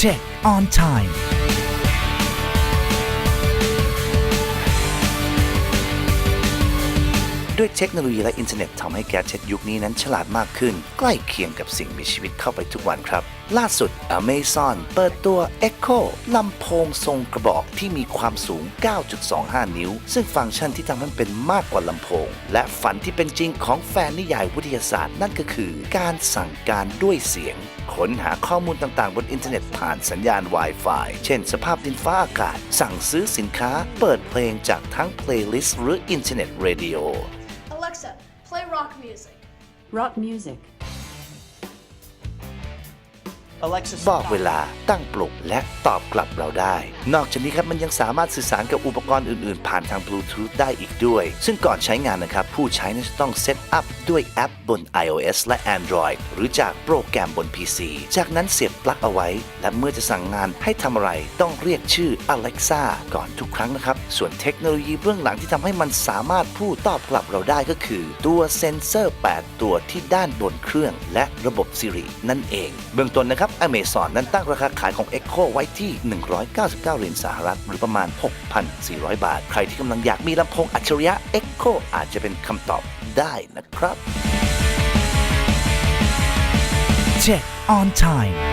Check on time ด้วยเทคโนโลยีและอินเทอร์เน็ตทำให้แกดเจ็ตยุคนี้นั้นฉลาดมากขึ้น ใกล้เคียงกับสิ่งมีชีวิตเข้าไปทุกวันครับ ล่าสุด Amazon เปิดตัว Echo ลำโพงทรงกระบอกที่มีความสูง 9.25 นิ้ว ซึ่งฟังก์ชันที่ทำให้มันเป็นมากกว่าลำโพง และฝันที่เป็นจริงของแฟนนิยายวิทยาศาสตร์ นั่นก็คือการสั่งการด้วยเสียง ค้นหาข้อมูลต่างๆ บนอินเทอร์เน็ตผ่านสัญญาณ Wi-Fi เช่นสภาพดินฟ้าอากาศ สั่งซื้อสินค้า เปิดเพลงจากทั้งเพลย์ลิสต์หรืออินเทอร์เน็ตเรดิโอ Alexa, play rock music. Rock music. Alexa, บอกเวลาตั้งปลุกและตอบกลับเราได้ นอกจากนี้ครับมันยังสามารถสื่อสารกับอุปกรณ์อื่นๆ ผ่านทางบลูทูธได้อีกด้วย ซึ่งก่อนใช้งานนะครับ ผู้ใช้นั้นจะต้องเซตอัพด้วยแอปบน iOS และ Android หรือจากโปรแกรมบน PC จากนั้นเสียบปลั๊กเอาไว้ และเมื่อจะสั่งงานให้ทำอะไรต้องเรียกชื่อ Alexa ก่อนทุกครั้งนะครับ ส่วนเทคโนโลยีเบื้องหลังที่ทำให้มันสามารถพูดตอบกลับเราได้ก็คือ ตัวเซ็นเซอร์ 8 ตัวที่ด้านบนเครื่อง และระบบ Siri นั่นเอง เบื้องต้นนะครับ Amazon นั้นตั้งราคาขายของ Echo ไว้ที่ 199เหรียญสหรัฐ หรือประมาณ 6,400 บาท ใครที่กำลังอยากมีลำโพงอัจฉริยะ Echo อาจจะเป็นคำตอบได้นะครับ Check on time